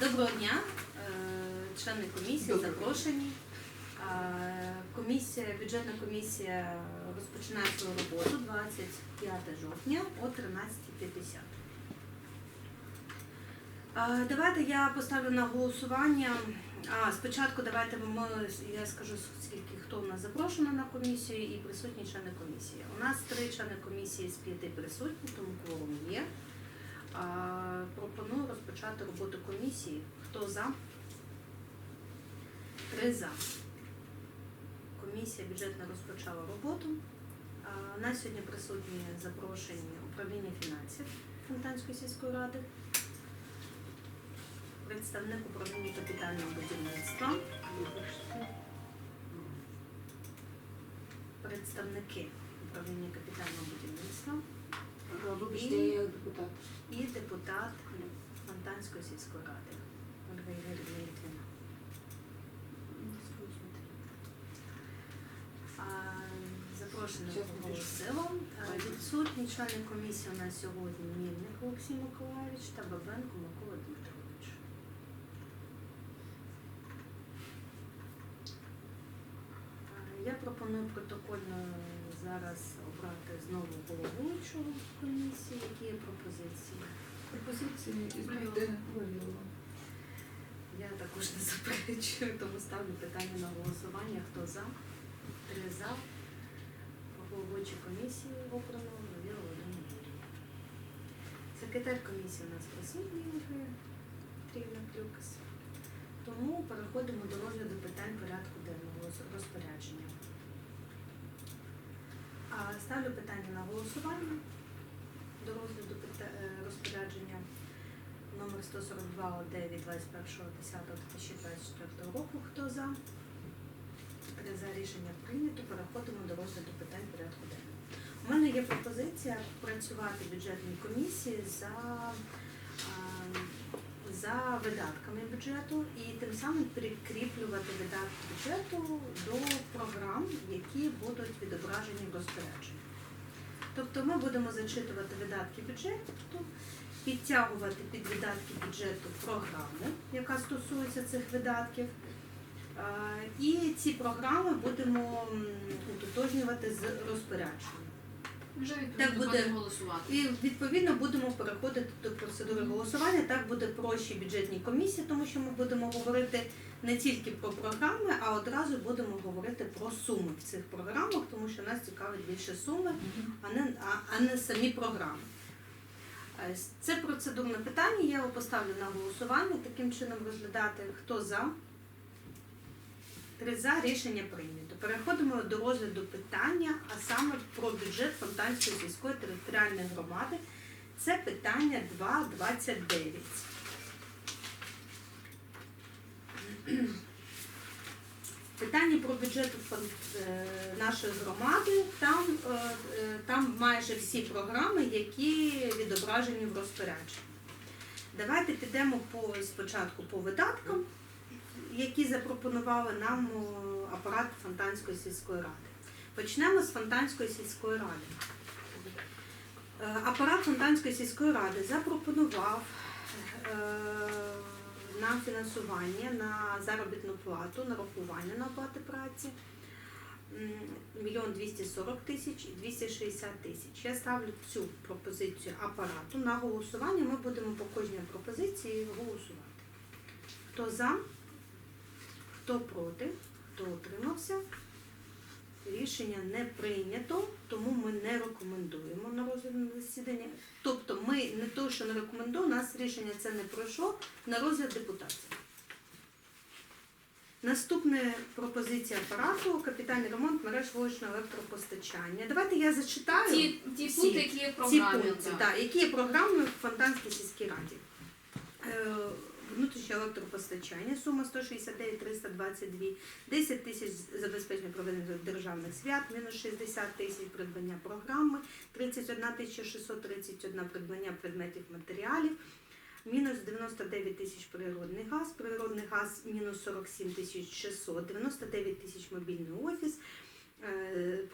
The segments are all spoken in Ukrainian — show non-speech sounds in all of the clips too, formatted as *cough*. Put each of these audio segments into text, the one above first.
Доброго дня, е, члени комісії Доброго. запрошені. Е, Комісія, бюджетна комісія розпочинає свою роботу 25 жовтня о 13.50. Е, Давайте я поставлю на голосування. А, спочатку давайте ми, я скажу, скільки хто у нас запрошено на комісію і присутні члени комісії. У нас три члени комісії з п'яти присутні, тому кворум є. Пропоную розпочати роботу комісії. Хто за? Три за. Комісія бюджетна розпочала роботу. А, У нас сьогодні присутні запрошені управління фінансів Фонтанської сільської ради, представник управління капітального будівництва, представники управління капітального будівництва Вибачте, я депутат. і депутат Фонтанської сільської ради Ольга Ігорівна Літвіна. Запрошено Щас оголосила. Відсутні члени комісії у нас сьогодні Мільник Олексій Миколаївич та Бабенко Микола Дмитрович. Я пропоную протокольно зараз обрати знову головуючого комісії. Які є пропозиції? Пропозиції змінити вивірила. Я також не заперечую, тому ставлю питання на голосування. Хто за? Три за. Головуючі комісії обрано Віра Володимира Юрія. Секретар комісії у нас присутній Ольга Петрівна Клюкас. Тому переходимо до розгляду питань порядку денного розпорядження. Ставлю питання на голосування до розгляду е, розпорядження номер 142 ОД від 21.10.2024 року. Хто за? За рішення прийнято. Переходимо до розгляду питань порядку денного. У мене є пропозиція працювати в бюджетній комісії за, за видатками бюджету і тим самим прикріплювати видатки бюджету до програм, які будуть відображені в розпорядженні. Тобто ми будемо зачитувати видатки бюджету, підтягувати під видатки бюджету програму, яка стосується цих видатків. І ці програми будемо утотожнювати з розпорядженням. Вже Так буде. голосувати. І відповідно будемо переходити до процедури голосування. Так буде проще бюджетній комісії, тому що ми будемо говорити не тільки про програми, а одразу будемо говорити про суми в цих програмах, тому що нас цікавить більше суми, а не, а, а не самі програми. Е, Це процедурне питання, я його поставлю на голосування, таким чином розглядати, хто за. Три за рішення прийнято. Переходимо до розгляду питання, а саме про бюджет Фонтанської сільської територіальної громади. Це питання 2.29. Питання про бюджет е, нашої громади. Там, е, е, там майже всі програми, які відображені в розпорядженні. Давайте підемо по, спочатку по видаткам, які запропонували нам апарат Фонтанської сільської ради. Почнемо з Фонтанської сільської ради. Е, Апарат Фонтанської сільської ради запропонував е, нам фінансування на заробітну плату, нарахування на оплати праці мільйон 240 тисяч і 260 тисяч. Я ставлю цю пропозицію апарату на голосування. Ми будемо по кожній пропозиції голосувати. Хто за, хто проти, хто утримався. Рішення не прийнято, тому ми не рекомендуємо на розгляд на засідання. Тобто ми не то, що не рекомендуємо, у нас рішення це не пройшло на розгляд депутатів. Наступна пропозиція апарату капітальний ремонт мереж вуличного електропостачання. Давайте я зачитаю Ті, ті всі- пункти, які є в ці пункти, так. так, які є програмами в Фонтанській сільській раді. Внутрішнє електропостачання, сума 169 322, 10 тисяч забезпечення проведення державних свят, мінус 60 тисяч придбання програми, 31 тисяча 631 придбання предметів матеріалів, мінус 99 тисяч природний газ, природний газ мінус 47 тисяч 600, 99 тисяч мобільний офіс, е,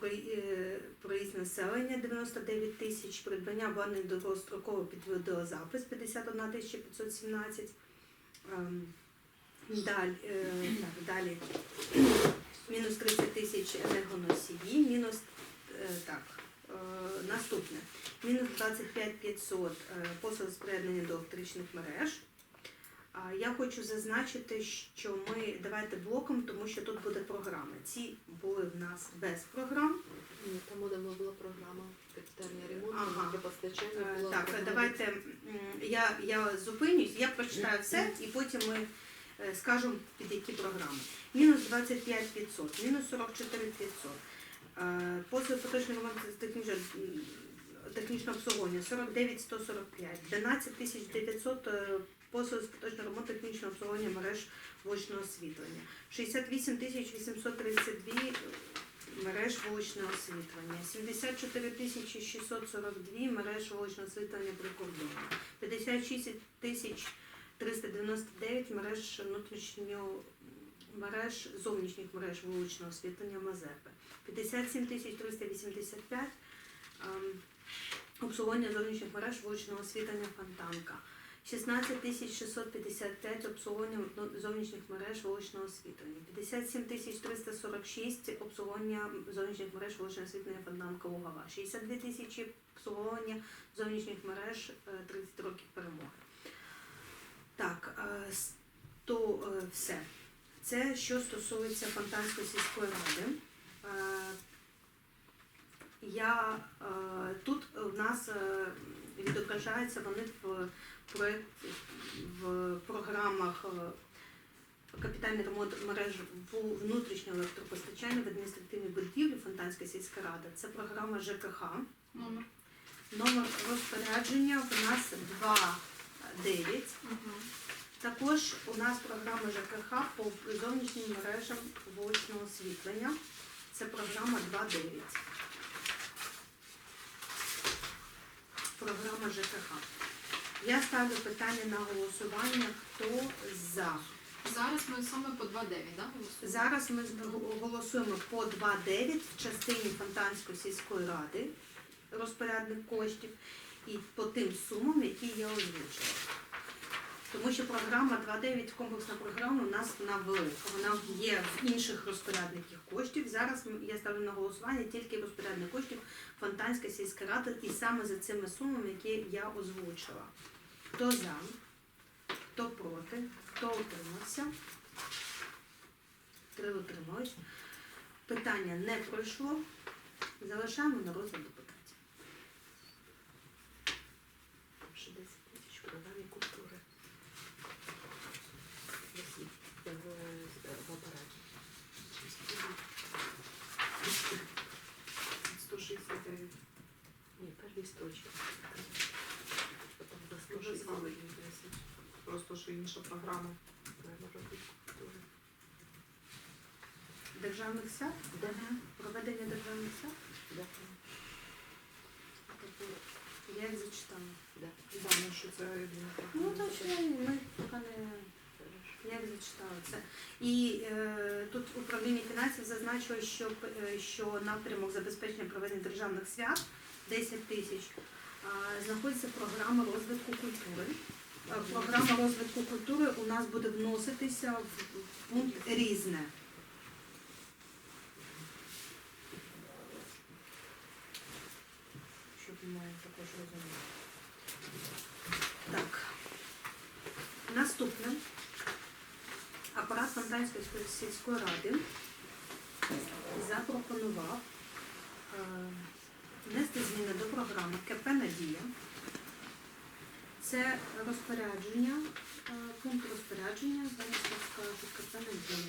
е, проїзд населення 99 тисяч, придбання обладнання довгострокового під відеозапис 51 тисяча 517, Ем, Далі, е, так, далі мінус 30 тисяч енергоносії, мінус е, так, е, наступне. Мінус 25 500 е, послуг приєднання до електричних мереж. Я хочу зазначити, що ми давайте блоком, тому що тут буде програми. Ці були в нас без програм. Ні, там одна була програма капітальний ремонт Ага. для постачання. Е, була Так, програма. давайте я, я зупинюсь, я прочитаю все і потім ми е, скажемо під які програми. Мінус 25 500, мінус 44 500. Е, Послуги ремонт з технічного обслуговування 49 145, 12 900 е, послуги з поточного ремонту технічного обслуговування мереж вуличного освітлення, 68 832 мереж вуличного освітлення, 74 тисячі 642 мереж вуличного освітлення прикордонні, 56 тисяч 399 мереж внутрішнього мереж зовнішніх мереж вуличного освітлення Мазепи, 57 тисяч 385 ем, обслуговування зовнішніх мереж вуличного освітлення Фонтанка. 16 655 обслуговування ну, зовнішніх мереж вуличного освітлення, 57 346 обслуговування зовнішніх мереж вуличного освітлення Фонтанка Лугова, 62 тисячі обслуговування зовнішніх мереж е, 30 років перемоги. Так, е, то е, все. Це що стосується Фонтанської сільської ради. Е, Я е, тут у нас е, відображаються вони в в програмах е, капітальний ремонт мереж внутрішнього електропостачання в адміністративній будівлі Фонтанська сільська рада. Це програма ЖКХ. Номер. Номер розпорядження в нас 2.9. Також у нас програма ЖКХ по зовнішнім мережам вуличного освітлення. Це програма 2.9. Програма ЖКХ. Я ставлю питання на голосування. Хто за? Зараз ми саме по 2.9, да, голосуємо? Зараз ми голосуємо по 2.9 в частині Фонтанської сільської ради, розпорядник коштів, і по тим сумам, які я озвучила. Тому що програма 2.9, комплексна програма у нас вона велика. Вона є в інших розпорядників коштів. Зараз я ставлю на голосування тільки розпорядник коштів Фонтанська сільська рада і саме за цими сумами, які я озвучила. Хто за, хто проти, хто утримався? Три утримались. Питання не пройшло. Залишаємо на розгляд депутатів. Ще 10 тисяч в програмі культури. Висить в, е, в апараті. 169. Ні, перший строчок. Потім за Дуже 160 слабий десять. Просто що інша програма. розвитку культури. Державних свят, Да. проведення державних свят. Да. Я їх зачитала. Да. Да, ну що це Ну так що ми поки не я їх зачитала це. І е, тут управління фінансів зазначило, що, е, що напрямок забезпечення проведення державних свят 10 тисяч знаходиться програма розвитку культури. Програма розвитку культури у нас буде вноситися в пункт різне. Щоб ми також розуміли. Так. Наступне. Апарат Фонтанської сільської ради запропонував е, внести зміни до програми КП Надія. Це розпорядження, е, пункт розпорядження, зараз я скажу КП Надія.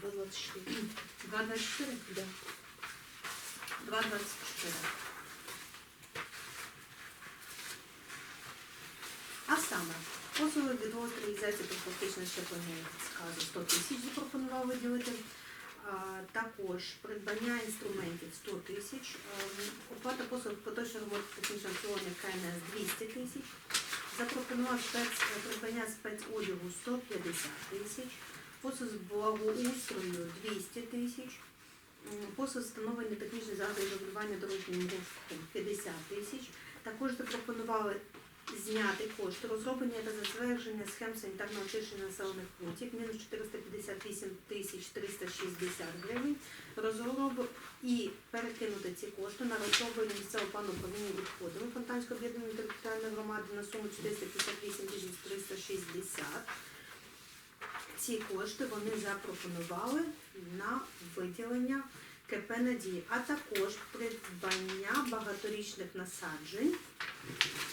224. 224? Да. 224. А саме, послуги відвоз реалізації профілактичного щеплення від сказу 100 тисяч запропонував виділити. Також придбання інструментів 100 тисяч, Ем, оплата послуг поточного ремонту технічного обслуговування КНС 200 тисяч, запропонував спец, придбання спецодягу 150 тисяч, послуг з благоустрою 200 тисяч, Послуг встановлення технічних заходів регулювання дорожнім рухом 50 тисяч. Також запропонували зняти кошти, розроблення та затвердження схем санітарного очищення населених пунктів, мінус 458 тисяч 360 гривень, розроб і перекинути ці кошти на розроблення місцевого плану управління відходами Фонтанської об'єднаної територіальної громади на суму 458 тисяч 360. Ці кошти вони запропонували на виділення КП «Надія», а також придбання багаторічних насаджень.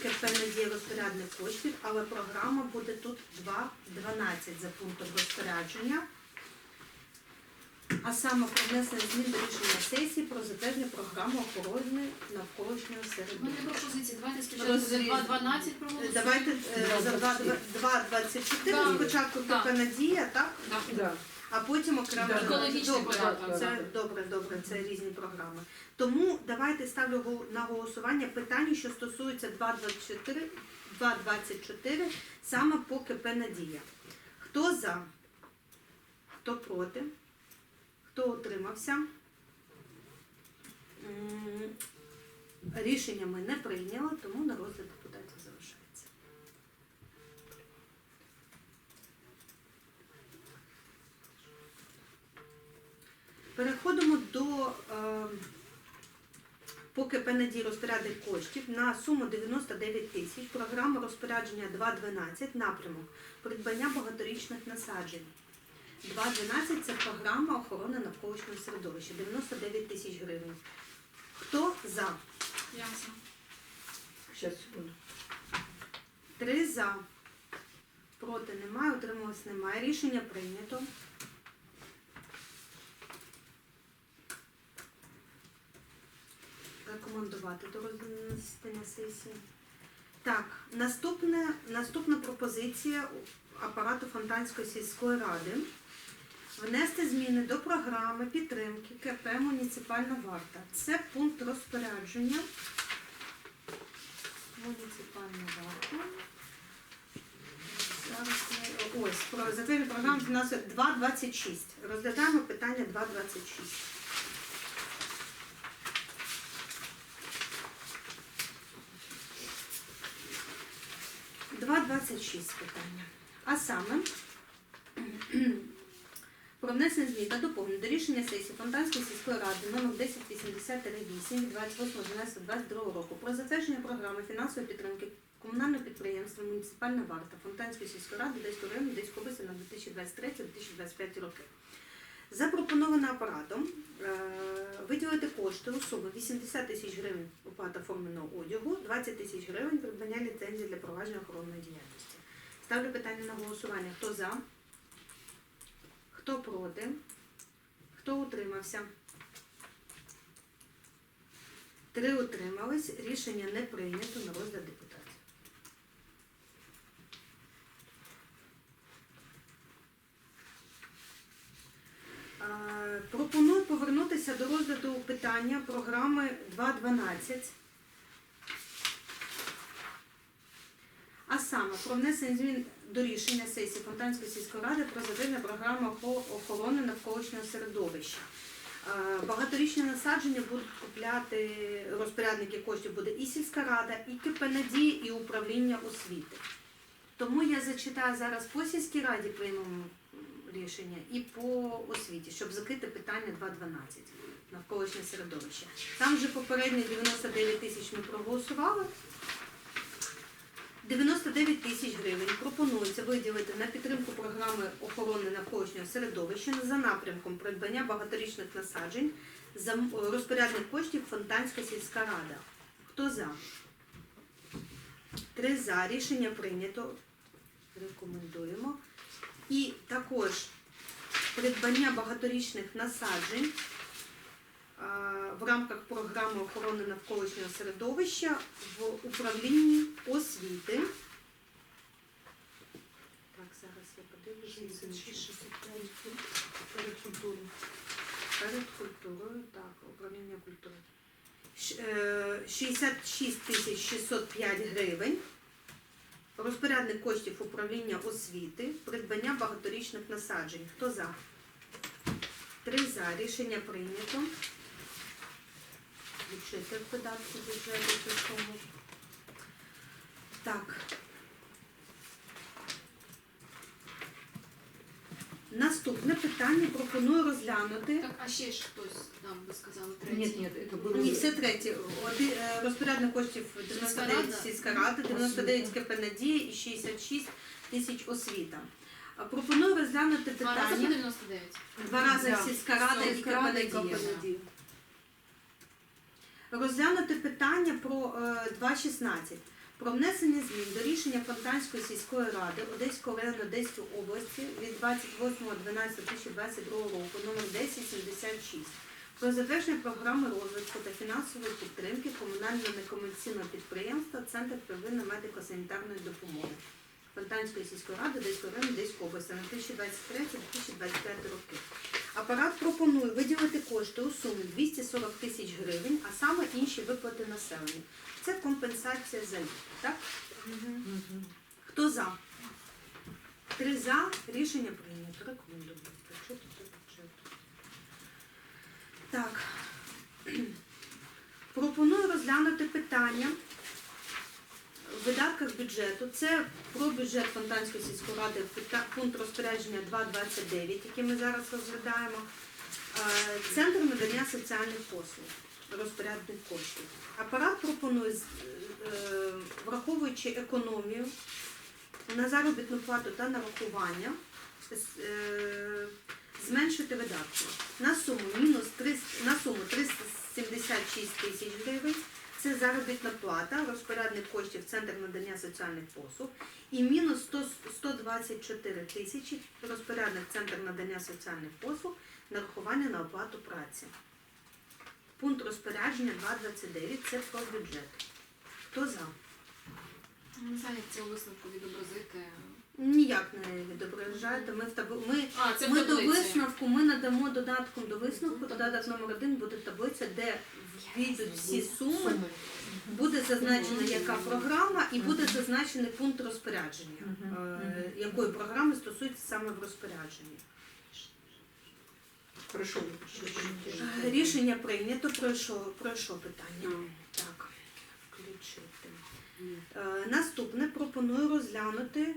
КП «Надія» розпорядник коштів, але програма буде тут 2.12 за пунктом розпорядження. А саме про внесення змін до рішення сесії про затвердження програми охорони навколишнього У мене пропозиції. Давайте спочатку за 2.12 проголосуємо. Давайте е, за 2.24 Так. спочатку КП «Надія», так? Так. Да. А потім окремо Да. Екологічний добре, податок. це добре, добре, це різні програми. Тому давайте ставлю гол- на голосування питання, що стосуються 2.24, 2.24 саме по КП Надія. Хто за? Хто проти? Хто утримався? М, Рішення ми не прийняли, тому на розгляд депутатів залишається. Переходимо до е, поки ПНД розпорядник коштів на суму 99 тисяч. Програма розпорядження 2.12 напрямок придбання багаторічних насаджень. 2.12 це програма охорони навколишнього середовища. 99 тисяч гривень. Хто за? Ясно. Сейчас, секунду. Три за. Проти немає, утрималось немає. Рішення прийнято. Рекомендувати до розгляду сесії. Так, наступне, наступна пропозиція апарату Фонтанської сільської ради. Внести зміни до програми підтримки КП Муніципальна варта. Це пункт розпорядження. Муніципальна варта. Зараз ми- Ось, про затвердження програми фінансової 2.26. Розглядаємо питання 2.26. Два двадцять шість питання. А саме *clears throat* про внесення змін та доповнень до рішення сесії Фонтанської сільської ради номер 1080-8 від 28.12.22 року про затвердження програми фінансової підтримки комунального підприємства Муніципальна варта Фонтанської сільської ради Одеської району Одеської області на 2023-2025 роки. Запропоновано апаратом е, виділити кошти у сумі 80 тисяч гривень оплата форменого одягу, 20 тисяч гривень придбання ліцензії для провадження охоронної діяльності. Ставлю питання на голосування. Хто за? Хто проти? Хто утримався? Три утримались. Рішення не прийнято на розгляд депутатів. Е, Пропоную повернутися до розгляду питання програми 2.12. А саме про внесення змін до рішення сесії Фонтанської сільської ради про затвердження програми охорони навколишнього середовища. Е, Багаторічні насадження будуть купляти розпорядники коштів буде і сільська рада, і КП «Надія», і управління освіти. Тому я зачитаю зараз по сільській раді приймемо рішення і по освіті, щоб закрити питання 2.12 навколишнє середовище. Там вже попередні 99 тисяч ми проголосували. 99 тисяч гривень пропонується виділити на підтримку програми охорони навколишнього середовища за напрямком придбання багаторічних насаджень за розпорядник коштів Фонтанська сільська рада. Хто за? Три за. Рішення прийнято. Рекомендуємо. І також придбання багаторічних насаджень в рамках програми охорони навколишнього середовища в управлінні освіти. Так, зараз я подивлюся. Перед культурою. Перед культурою, так, управління культури. Ш- е, 66 тисяч 605 гривень. Розпорядник коштів управління освіти, придбання багаторічних насаджень. Хто за? Три за. Рішення прийнято. Відчити в видатки бюджету. Так. Наступне питання пропоную розглянути. Так, а ще ж хтось там, ви сказали, третій. Нет, нет, это было... Ні, все третє. Оди- е, Розпорядник коштів 99 Сільська рада, 99 КП Надія і 66 тисяч освіта. А Пропоную розглянути Два рази питання. 99. Два рази Да. сільська рада і Сільська КП рада і КП Надія. Надія. Розглянути питання про е, 2.16. Про внесення змін до рішення Фонтанської сільської ради Одеського району Одеської області від 28.12.2022 року номер 1076 про затвердження програми розвитку та фінансової підтримки комунального некомерційного підприємства Центр первинної медико-санітарної допомоги Фонтанської сільської ради Одеського району Одеської області на 2023-2025 роки. Апарат пропонує виділити кошти у сумі 240 тисяч гривень, а саме інші виплати населенню. Це компенсація за літ. Так? Мгм. Хто за? Три за. Рішення прийнято. Рекомендую. Так. *clears throat* Пропоную розглянути питання видатках бюджету. Це про бюджет Фонтанської сільської ради, пункт розпорядження 2.29, який ми зараз розглядаємо. Е, Центр надання соціальних послуг, розпорядних коштів. Апарат пропонує, е, враховуючи економію на заробітну плату та нарахування, е, зменшити видатки на суму мінус 300, на суму 376 тисяч гривень. Це заробітна плата, розпорядник коштів Центр надання соціальних послуг і мінус 100, 124 тисячі розпорядник Центр надання соціальних послуг нарахування на оплату праці. Пункт розпорядження 2.29 це про бюджет. Хто за? Це у висновку відобразити. Ніяк не відображаєте. Ми в табу... ми, А, це в ми до висновку ми надамо додатком до висновку. Додаток номер один буде таблиця, де війдуть всі суми. Буде зазначена яка програма і буде зазначений пункт розпорядження, е, якої програми стосується саме в розпорядженні. Е, Рішення прийнято. Пройшло, пройшло питання. Так, включити. Е, Наступне пропоную розглянути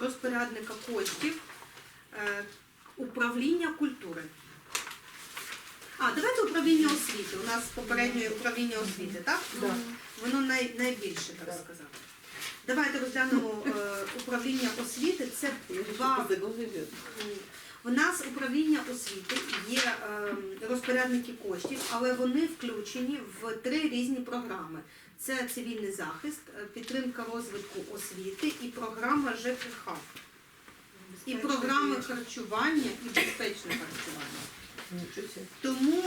розпорядника коштів е, управління культури. А, давайте управління освіти. У нас попереднє управління освіти, так? Да. Воно най, найбільше, так сказати. Давайте розглянемо е, управління освіти. Це два В нас управління освіти є е, розпорядники коштів, але вони включені в три різні програми: це цивільний захист, е, підтримка розвитку освіти і програма ЖКХ, і програми харчування і безпечне харчування. Тому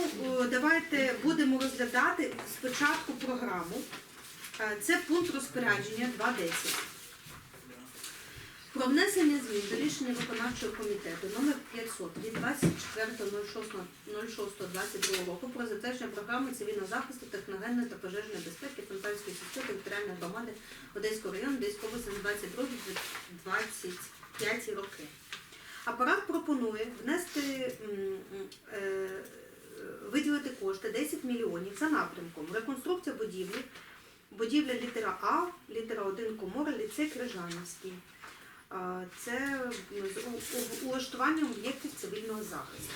давайте будемо розглядати спочатку програму. Е, Це пункт розпорядження 2.10. Про внесення змін до рішення виконавчого комітету номер 500 від 24.06.22 року про затвердження програми цивільного захисту, техногенної та пожежної безпеки Фонтанської сільської територіальної громади Одеського району Одеської області на 22-25 роки. Апарат пропонує внести е, виділити кошти 10 мільйонів за напрямком реконструкція будівлі, будівля літера А, літера 1 комора, ліцей Крижанівський. Це з у- у- улаштування об'єктів цивільного захисту.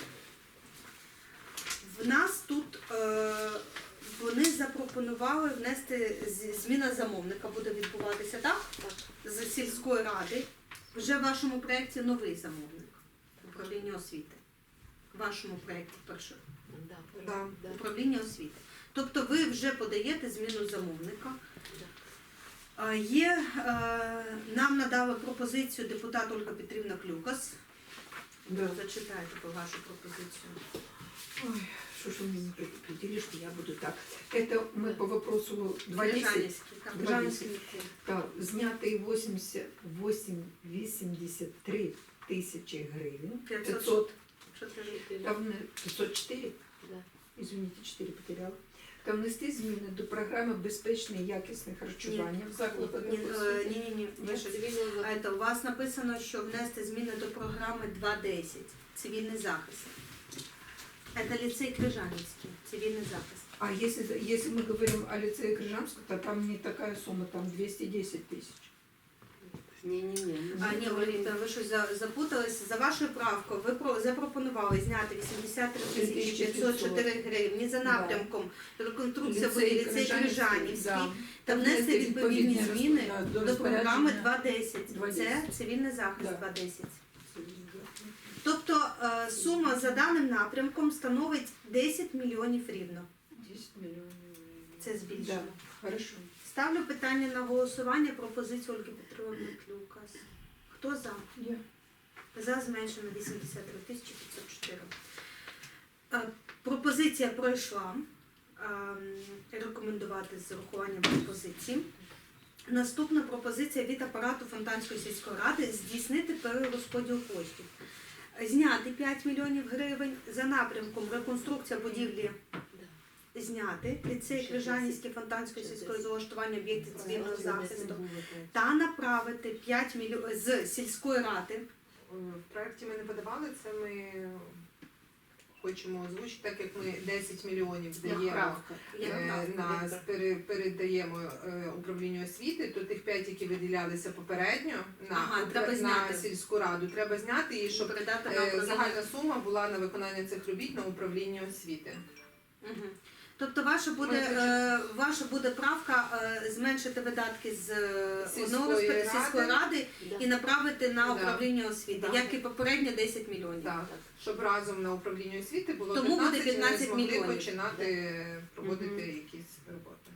В нас тут е, вони запропонували внести зміна замовника буде відбуватися, так? З сільської ради. Вже в вашому проєкті новий замовник управління освіти. В вашому проєкті перше Да. Да. Да. управління освіти. Тобто ви вже подаєте зміну замовника. А, Є, е, нам надали пропозицію депутат Ольга Петрівна Клюкас. Да. Зачитайте по вашу пропозицію. Ой, что ж вы мне не предупредили, что я буду так. Это мы по вопросу 2.10. Крижанівський, так. Два Крижанівський. Так, знятые 88, 83 тысячи гривен. 500. 500. Що це? Там не- 504? Да. Извините, 4 потеряла. Та внести зміни до програми безпечне і якісне харчування в закладах Ні, е, освіти. ні, ні, ні. ви щось- Цивільного захисту. А це у вас написано, що внести зміни до програми 2.10 цивільний захист. Це ліцей Крижанівський, цивільний захист. А если, если мы говорим о лицее Крыжанска, то там не такая сумма, там 210 тысяч. Ні-ні-ні. А, ні, Олівта, ви щось за- запутались. За вашою правкою ви про- запропонували зняти 83 тисячі 504 гривні за напрямком реконструкція будівлі ліцей Крижанівський та внести відповідні зміни до програми розпорядження. 2.10. Це 2.10. цивільний захист Да. 2.10. Тобто е, сума за даним напрямком становить 10 мільйонів рівно. 10 миллионов. Це збільшено. Да, хорошо. Ставлю питання на голосування пропозицію Ольги Петровни Тлюкас. Хто за? Я. За зменшено 83 тисячі 504. Е, Пропозиція пройшла. Ем, Рекомендувати з урахуванням пропозиції. Наступна пропозиція від апарату Фонтанської сільської ради здійснити перерозподіл коштів. Зняти 5 мільйонів гривень за напрямком реконструкція будівлі зняти ліцей Крижанівський Фонтанської сільської з влаштування об'єктів цивільного захисту та направити 5 мільйонів з сільської ради. В проєкті ми не подавали, це ми хочемо озвучити, так як ми 10 мільйонів даємо Як е, на передаємо е, управлінню освіти, то тих 5, які виділялися попередньо на, Ага, треба на зняти. сільську раду, треба зняти і щоб передати на е, загальна сума була на виконання цих робіт на управління освіти. Мгм. Тобто ваша буде, е, ваша буде правка е, зменшити видатки з е, Сільської одного розпоряд- ради. сільської ради і направити на Да. управління освіти, Да. як і попередньо 10 мільйонів. Так, щоб разом на управління освіти було Тому 15, буде і ми 15 змогли мільйонів. починати проводити Мгм. якісь роботи.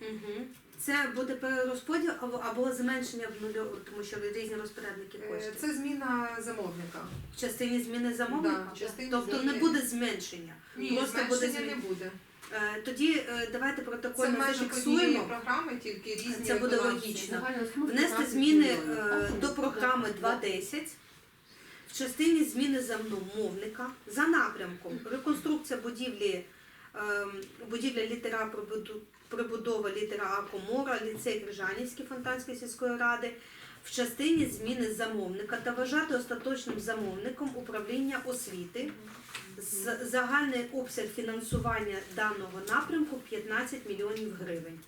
Мгм. Це буде перерозподіл або, або зменшення в нулю, тому що різні розпорядники Е, коштів. Це зміна замовника. В частині зміни замовника? Да, в частині тобто зміни. не буде зменшення. Ні, Просто буде зменшення змін- не буде. Е, Тоді е, давайте Це протокольно майже зафіксуємо. програми, тільки різні Це буде виконавці. логічно. Внести зміни е, до програми 2.10 в частині зміни замовника за напрямком реконструкція будівлі ем, будівля літера прибудова літера А Комора, ліцей Крижанівський Фонтанської сільської ради в частині зміни замовника та вважати остаточним замовником управління освіти. Загальний обсяг фінансування даного напрямку 15 мільйонів гривень.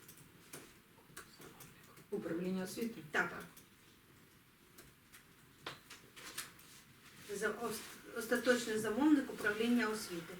Управління освіти. Так. Остаточний замовник управління освіти.